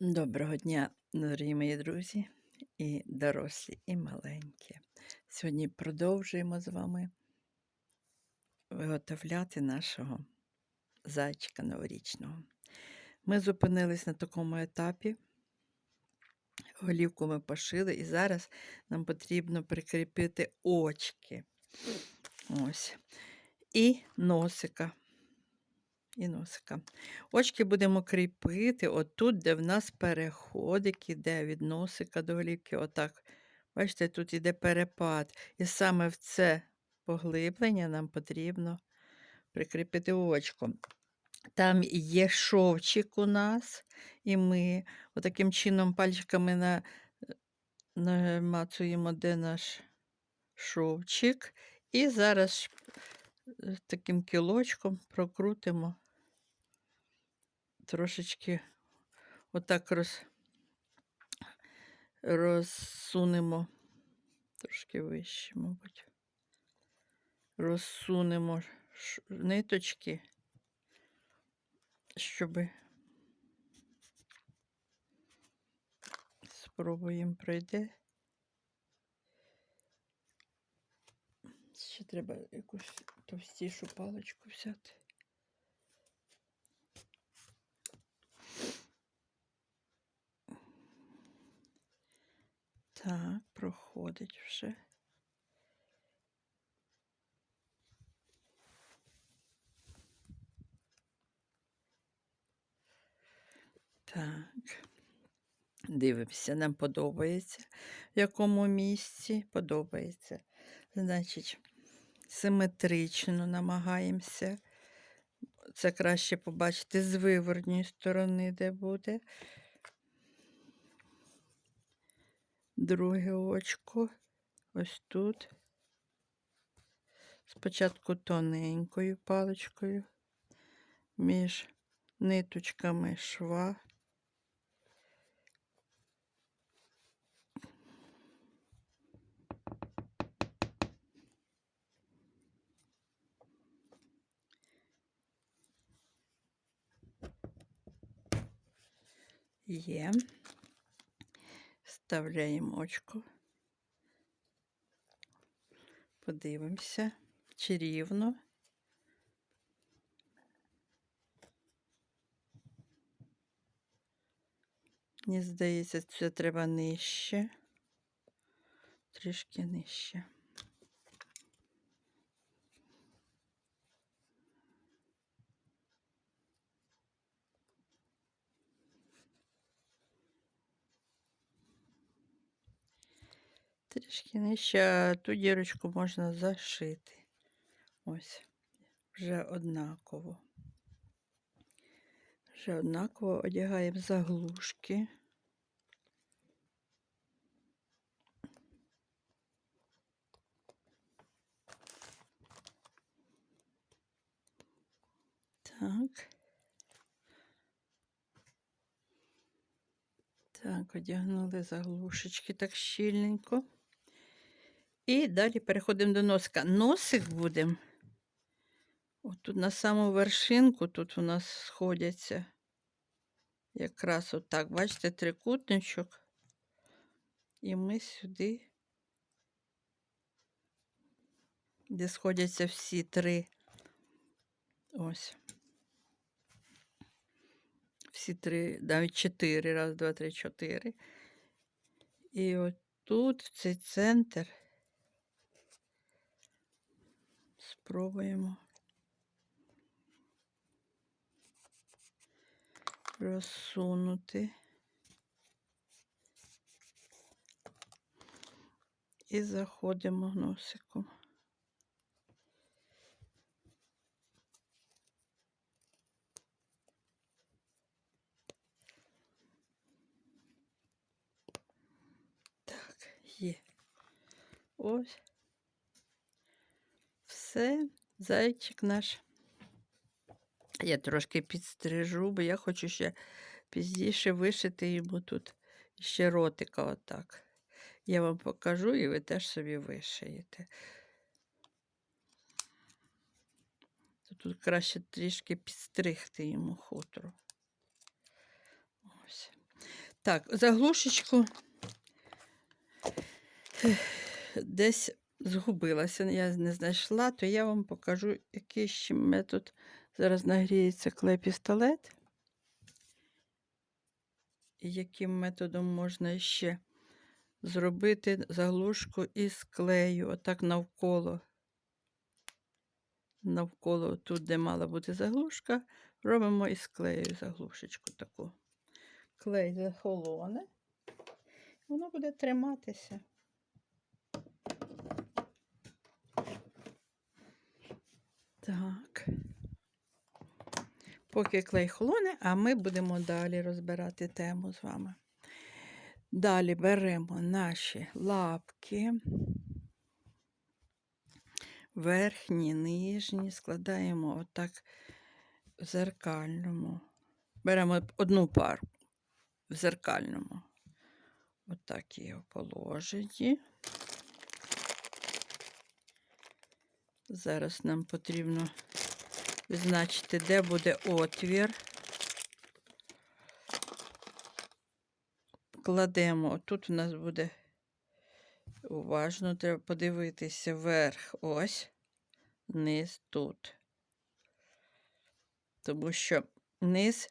Доброго дня, дорогі мої друзі, і дорослі, і маленькі. Сьогодні продовжуємо з вами виготовляти нашого зайчика новорічного. Ми зупинились на такому етапі. Голівку ми пошили, і зараз нам потрібно прикріпити очки. Ось. І носика. І носика. Очки будемо кріпити отут, де в нас переходик іде від носика до голівки. Отак. Бачите, тут іде перепад. І саме в це поглиблення нам потрібно прикріпити очко. Там є шовчик у нас, і ми отаким чином пальчиками на, намацуємо, де наш шовчик. І зараз е, таким кілочком прокрутимо трошечки отак роз, розсунемо, трошки вище, мабуть. Розсунемо ниточки, щоб спробуємо пройде. Ще треба якусь товстішу паличку взяти. Так, проходить вже. Так. Дивимося, нам подобається, в якому місці подобається. Значить, симетрично намагаємося. Це краще побачити з виворотньої сторони, де буде. Друге очко. Ось тут. Спочатку тоненькою паличкою між ниточками шва. Є. Вставляємо очко. Подивимося, чи рівно. Мені здається, це треба нижче. Трішки нижче. Трішки нижче, ту дірочку можна зашити. Ось, вже однаково. Вже однаково одягаємо заглушки. Так. Так, одягнули заглушечки так щільненько. І далі переходимо до носика. Носик будемо. От тут на саму вершинку, тут у нас сходяться. Якраз отак, бачите, трикутничок. І ми сюди, де сходяться всі три. Ось. Всі три, навіть чотири. Раз, два, три, чотири. І от тут, в цей центр, спробуємо розсунути. І заходимо носиком. Є. Ось. Все, зайчик наш. Я трошки підстрижу, бо я хочу ще пізніше вишити йому тут ще ротика отак. Я вам покажу, і ви теж собі вишиєте. Тут краще трішки підстригти йому хутро. Ось. Так, заглушечку десь згубилася, я не знайшла, то я вам покажу, який ще метод. Зараз нагріється клей-пістолет. І яким методом можна ще зробити заглушку із клею, отак навколо. Навколо тут, де мала бути заглушка, робимо із клею заглушечку таку. Клей захолоне, воно буде триматися. Так. Поки клей холоне, а ми будемо далі розбирати тему з вами. Далі беремо наші лапки, верхні, нижні, складаємо отак в зеркальному. Беремо одну пару в зеркальному. Отак є в Зараз нам потрібно відзначити, де буде отвір. Кладемо, тут у нас буде уважно, треба подивитися вверх, ось, низ тут. Тому що низ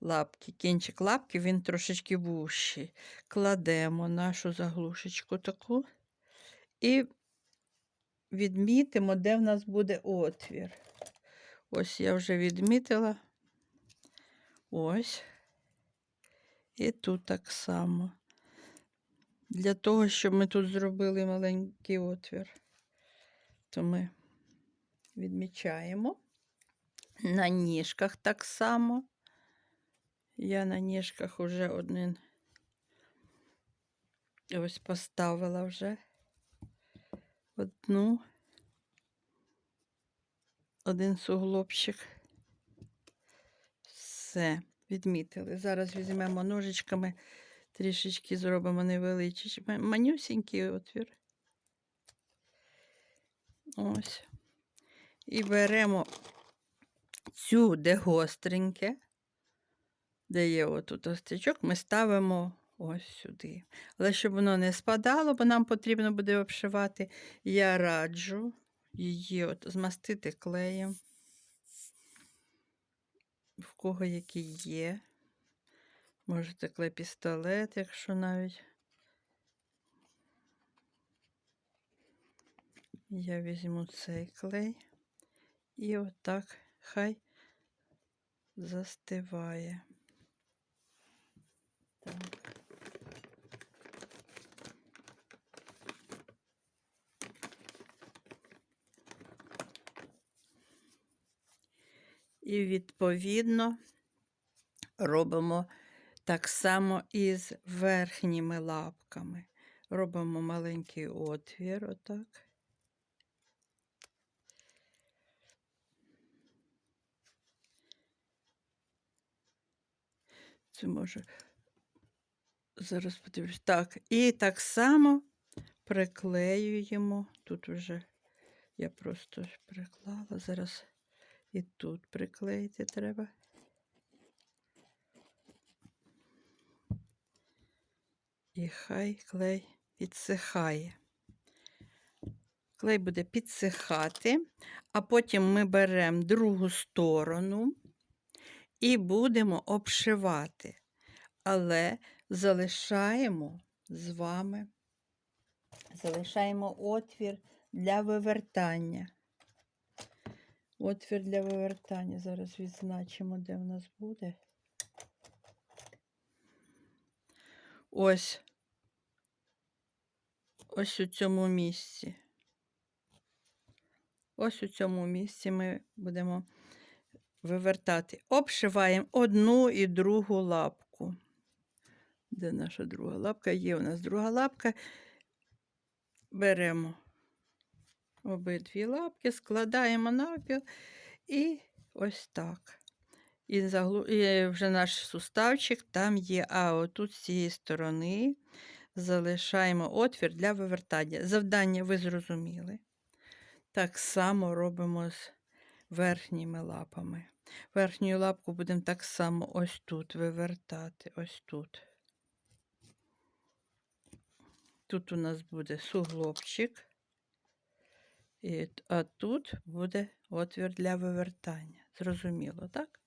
лапки, кінчик лапки, він трошечки вущий. Кладемо нашу заглушечку таку і відмітимо, де в нас буде отвір. Ось я вже відмітила. Ось. І тут так само. Для того, щоб ми тут зробили маленький отвір, то ми відмічаємо. На ніжках так само. Я на ніжках вже один ось поставила вже одну, один суглобчик. Все, відмітили. Зараз візьмемо ножичками, трішечки зробимо невеличкий, манюсінький отвір. Ось. І беремо цю, де гостреньке, де є отут остичок, ми ставимо ось сюди. Але щоб воно не спадало, бо нам потрібно буде обшивати, я раджу її от змастити клеєм, в кого який є. Можете клей-пістолет, якщо навіть. Я візьму цей клей і отак хай застиває. І відповідно робимо так само із верхніми лапками. Робимо маленький отвір, отак. Це може зараз подивлюсь. Так, і так само приклеюємо. Тут вже я просто приклала, зараз і тут приклеїти треба. І хай клей підсихає. Клей буде підсихати, а потім ми беремо другу сторону і будемо обшивати, але залишаємо з вами, залишаємо отвір для вивертання. Отвір для вивертання. Зараз відзначимо, де в нас буде. Ось. Ось у цьому місці. Ось у цьому місці ми будемо вивертати. Обшиваємо одну і другу лапку. Де наша друга лапка? Є у нас друга лапка. Беремо обидві лапки, складаємо навпіл і ось так. І, вже наш суставчик там є, а отут з цієї сторони залишаємо отвір для вивертання. Завдання ви зрозуміли. Так само робимо з верхніми лапами. Верхню лапку будемо так само ось тут вивертати, ось тут. Тут у нас буде суглобчик, і, а тут буде отвір для вивертання. Зрозуміло, так?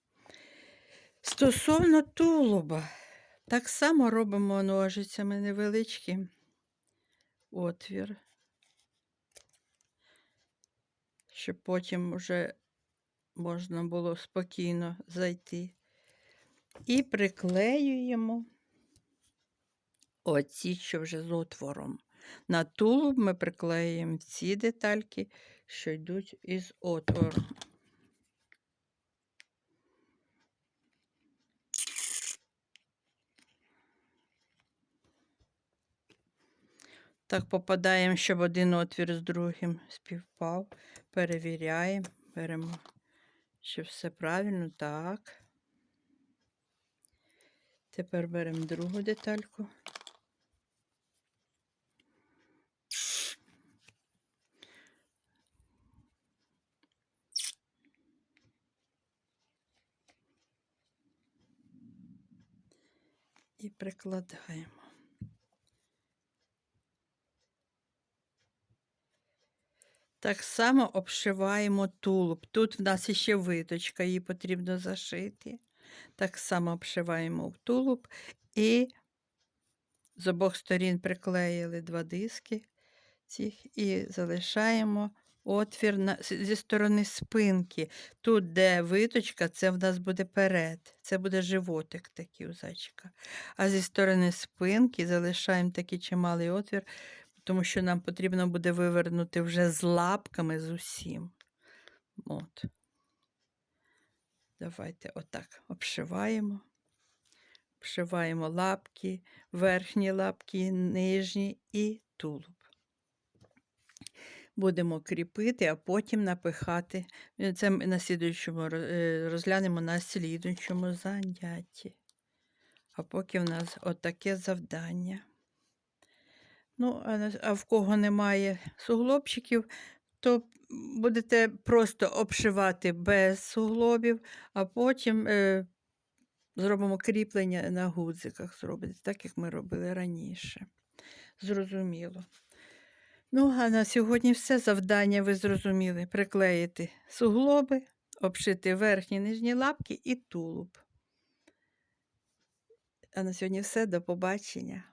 Стосовно тулуба, так само робимо ножицями невеличкий отвір, щоб потім вже можна було спокійно зайти. І приклеюємо оці, що вже з отвором. На тулуб ми приклеюємо ці детальки, що йдуть із отвором. Так попадаємо, щоб один отвір з другим співпав. Перевіряємо, беремо, чи все правильно. Так. Тепер беремо другу детальку. І прикладаємо. Так само обшиваємо тулуб. Тут в нас ще виточка, її потрібно зашити. Так само обшиваємо в тулуб і з обох сторін приклеїли два диски цих і залишаємо отвір на, зі сторони спинки. Тут, де виточка, це в нас буде перед. Це буде животик такий у зайчика. А зі сторони спинки залишаємо такий чималий отвір, тому що нам потрібно буде вивернути вже з лапками з усім. От. Давайте отак обшиваємо. Обшиваємо лапки, верхні лапки, нижні і тулуб. Будемо кріпити, а потім напихати. Е, Це ми на слідуючому е, розглянемо на слідуючому занятті. А поки в нас отаке завдання. Ну, а, в кого немає суглобчиків, то будете просто обшивати без суглобів, а потім е, зробимо кріплення на гудзиках, зробите, так як ми робили раніше. Зрозуміло. Ну, а на сьогодні все завдання ви зрозуміли. Приклеїти суглоби, обшити верхні нижні лапки і тулуб. А на сьогодні все. До побачення.